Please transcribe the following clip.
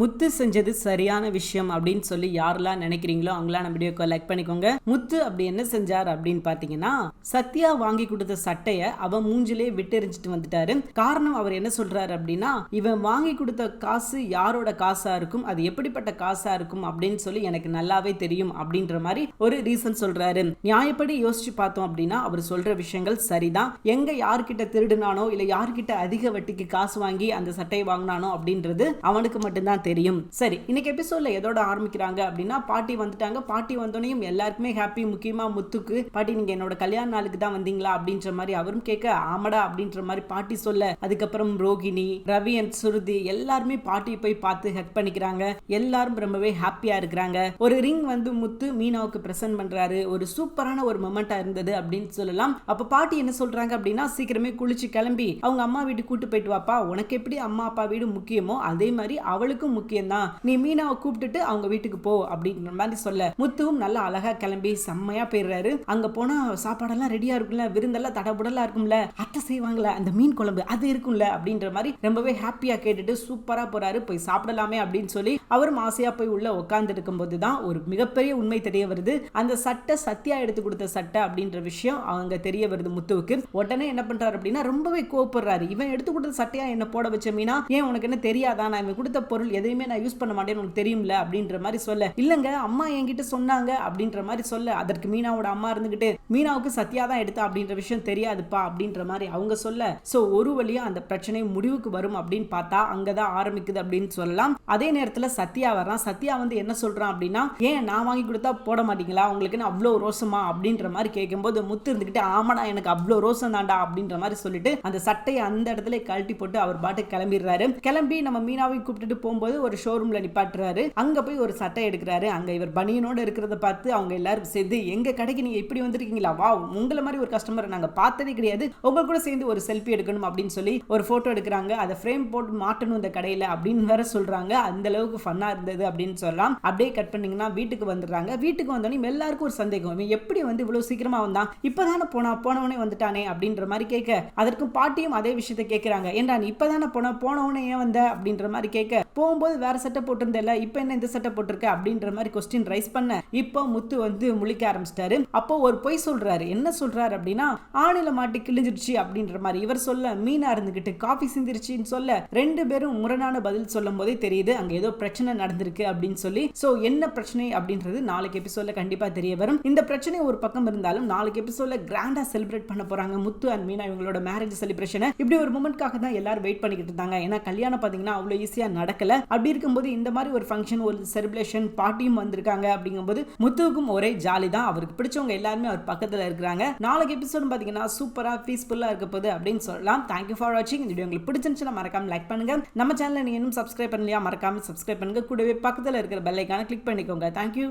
முத்து செஞ்சது சரியான விஷயம் அப்படின்னு சொல்லி யாரெல்லாம் நினைக்கிறீங்களோ அவங்களாம் நம்ம வீடியோக்கு லைக் பண்ணிக்கோங்க. முத்து அப்படி என்ன செஞ்சார் அப்படின்னு பார்த்தீங்கன்னா சத்யா வாங்கி கொடுத்த சட்டையை அவன் மூஞ்சிலே விட்டெறிஞ்சிட்டு வந்துட்டாரு. காரணம் அவர் என்ன சொல்றாரு அப்படின்னா இவன் வாங்கி கொடுத்த காசு யாரோட காசா இருக்கும் அது எப்படிப்பட்ட காசா இருக்கும் அப்படின்னு சொல்லி எனக்கு நல்லாவே தெரியும் அப்படின்ற மாதிரி ஒரு ரீசன் சொல்றாரு. நியாயப்படி யோசிச்சு பார்த்தோம் அப்படின்னா அவர் சொல்ற விஷயங்கள் சரிதான். எங்க யார்கிட்ட திருடுனானோ இல்ல யார்கிட்ட அதிக வட்டிக்கு காசு வாங்கி அந்த சட்டையை வாங்கினானோ அப்படின்றது அவனுக்கு மட்டும்தான் தெரியும். சரி இன்னைக்கு எபிசோட்ல எதோட ஆரம்பிக்கிறாங்க அப்படின்னா பாட்டி வந்துட்டாங்க. பாட்டி வந்தோடனையும் எல்லாருக்குமே ஹாப்பி முக்கியமா முத்துக்கு. பாட்டி நீங்க என்னோட கல்யாண நாளுக்கு தான் வந்தீங்களா அப்படின்ற மாதிரி அவரும் கேட்க ஆமடா அப்படின்ற மாதிரி பாட்டி சொல்ல. அதுக்கப்புறம் ரோகிணி ரவி அண்ட் சுருதி எல்லாருமே பாட்டியை போய் பார்த்து ஹெக் பண்ணிக்கிறாங்க. எல்லாரும் ரொம்பவே ஹாப்பியா இருக்கிறாங்க. ஒரு ரிங் வந்து முத்து மீனாவுக்கு பிரசன்ட் பண்றாரு. ஒரு சூப்பரான ஒரு மொமெண்டா இருந்தது அப்படின்னு சொல்லலாம். அப்ப பாட்டி என்ன சொல்றாங்க அப்படின்னா சீக்கிரமே குளிச்சு கிளம்பி அவங்க அம்மா வீட்டு கூட்டு போயிட்டு வாப்பா. உனக்கு எப்படி அம்மா அப்பா வீடு முக்கியமோ அதே மாதிரி அவளுக்கும் முக்கியம்தான். நீ மீனாவை கூப்பிட்டுட்டு அவங்க வீட்டுக்கு போ அப்படின்ற மாதிரி சொல்ல. முத்துவும் நல்லா அழகா கிளம்பி செம்மையா போயிடுறாரு. அங்க போனா சாப்பாடெல்லாம் ரெடியா இருக்கும்ல விருந்தெல்லாம் தடபுடலா இருக்கும்ல அத்தை செய்வாங்கல்ல அந்த மீன் குழம்பு அது இருக்கும்ல அப்படின்ற மாதிரி ரொம்பவே ஹாப்பியா கேட்டுட்டு சூப்பரா போறாரு. போய் சாப்பிடலாமே அப்படின்னு சொல்லி அவரும் ஆசையா போய் உள்ள உட்கார்ந்து இருக்கும் தான் ஒரு மிகப்பெரிய உண்மை தெரிய வருது. அந்த சட்டை சத்யா எடுத்து கொடுத்த சட்டை அப்படின்ற விஷயம் அவங்க தெரிய வருது முத்துவுக்கு. உடனே என்ன பண்றாரு அப்படின்னா ரொம்பவே கோபப்படுறாரு இவன் எடுத்து கொடுத்த சட்டையா என்ன போட வச்ச மீனா? ஏன் உனக்கு என்ன தெரியாதா? நான் இவன் கொடுத்த பொருள் எது எதையுமே நான் யூஸ் பண்ண மாட்டேன்னு உனக்கு தெரியும்ல அப்படின்ற மாதிரி சொல்ல. இல்லைங்க அம்மா என்கிட்ட சொன்னாங்க அப்படின்ற மாதிரி சொல்ல. அதற்கு மீனாவோட அம்மா இருந்துகிட்டு மீனாவுக்கு சத்யா தான் எடுத்தா அப்படின்ற விஷயம் தெரியாதுப்பா அப்படின்ற மாதிரி அவங்க சொல்ல. சோ ஒரு வழியா அந்த பிரச்சனை முடிவுக்கு வரும் அப்படின்னு பார்த்தா அங்கதான் ஆரம்பிக்குது அப்படின்னு சொல்லலாம். அதே நேரத்துல சத்யா வர்றான். சத்யா வந்து என்ன சொல்றான் அப்படின்னா ஏன் நான் வாங்கி கொடுத்தா போட மாட்டீங்களா? உங்களுக்கு அவ்வளோ ரோசமா அப்படின்ற மாதிரி கேட்கும்போது முத்து இருந்துகிட்டு ஆமாடா எனக்கு அவ்வளோ ரோசம் தாண்டா அப்படின்ற மாதிரி சொல்லிட்டு அந்த சட்டையை அந்த இடத்துல கழட்டி போட்டு அவர் பாட்டு கிளம்பிடுறாரு. கிளம்பி நம்ம மீனாவை கூப்பிட்டுட்டு போகும்போது ஒரு ஷோரூம்ல நிப்பாட்டுறாரு. அங்க போய் ஒரு சட்டை எடுக்கிறாரு. அங்க இவர் பனியனோட இருக்கிறத பார்த்து அவங்க எல்லாரும் சேர்ந்து எங்க கடைக்கு நீங்க இப்படி வந்திருக்கீங்களா? வா உங்களை மாதிரி ஒரு கஸ்டமரை நாங்க பார்த்ததே கிடையாது. உங்க கூட சேர்ந்து ஒரு செல்ஃபி எடுக்கணும் அப்படின்னு சொல்லி ஒரு போட்டோ எடுக்கிறாங்க. அதை ஃப்ரேம் போட்டு மாட்டணும் இந்த கடையில அப்படின்னு வேற சொல்றாங்க. அந்த அளவுக்கு ஃபன்னா இருந்தது அப்படின்னு சொல்லலாம். அப்படியே கட் பண்ணீங்கன்னா வீட்டுக்கு வந்துடுறாங்க. வீட்டுக்கு வந்தோடனே எல்லாருக்கும் ஒரு சந்தேகம். இவன் எப்படி வந்து இவ்வளவு சீக்கிரமா வந்தான்? இப்பதானே போனா போனவனே வந்துட்டானே அப்படின்ற மாதிரி கேட்க அதற்கும் பாட்டியும் அதே விஷயத்த கேட்கிறாங்க. ஏன்டா நீ இப்பதானே போன போனவனே ஏன் வந்த? அப்படின்ற மாதிரி கேட்க போகும்போது வேற சட்டை போட்டிருந்தல இப்போ என்ன இந்த சட்டை போட்டிருக்க அப்படின்ற மாதிரி கொஸ்டின் ரைஸ் பண்ண இப்போ முத்து வந்து முழிக்க ஆரம்பிச்சிட்டாரு. அப்போ ஒரு பொய் சொல்றாரு. என்ன சொல்றாரு அப்படின்னா ஆணில மாட்டி கிழிஞ்சிருச்சு அப்படின்ற மாதிரி. இவர் சொல்ல மீனா இருந்துகிட்டு காஃபி சிந்திருச்சுன்னு சொல்ல ரெண்டு பேரும் முரணான பதில் சொல்லும் போதே தெரியுது அங்க ஏதோ பிரச்சனை நடந்திருக்கு அப்படின்னு சொல்லி. சோ என்ன பிரச்சனை அப்படின்றது நாளைக்கு எபிசோட்ல கண்டிப்பா தெரிய வரும். இந்த பிரச்சனை ஒரு பக்கம் இருந்தாலும் நாளைக்கு எபிசோட்ல கிராண்டா செலிப்ரேட் பண்ண போறாங்க முத்து அண்ட் மீனா இவங்களோட மேரேஜ் செலிப்ரேஷனை இப்படி ஒரு மூமெண்ட்காக தான் எல்லாரும் வெயிட் பண்ணிக்கிட்டு இருந்தாங்க. ஏன்னா கல்யாணம் பாத்தீங்கன்னா அவ்வளவு ஈஸியா நடக்கல. அப்படி இருக்கும்போது இந்த மாதிரி ஒரு ஃபங்க்ஷன் ஒரு செலிப்ரேஷன் பார்ட்டியும் வந்திருக்காங்க அப்படிங்கும்போது முத்துவுக்கும் ஒரே ஜாலி தான். அவருக்கு பிடிச்சவங்க எல்லாருமே அவர் பக்கத்தில் இருக்கிறாங்க. நாளைக்கு எபிசோடு பார்த்தீங்கன்னா சூப்பராக பீஸ்ஃபுல்லாக இருக்க போகுது அப்படின்னு சொல்லலாம். தேங்க்யூ ஃபார் வாட்சிங் இந்த வீடியோ உங்களுக்கு பிடிச்சிருந்துச்சுன்னா மறக்காம லைக் பண்ணுங்க. நம்ம சேனலில் நீங்கள் இன்னும் சப்ஸ்கிரைப் பண்ணலையா மறக்காம சப்ஸ்கிரைப் பண்ணுங்க. கூடவே பக்கத்தில் இருக்கிற பெல்லைக்கான கிளிக் பண்ணிக்கோங்க. தேங்க்யூ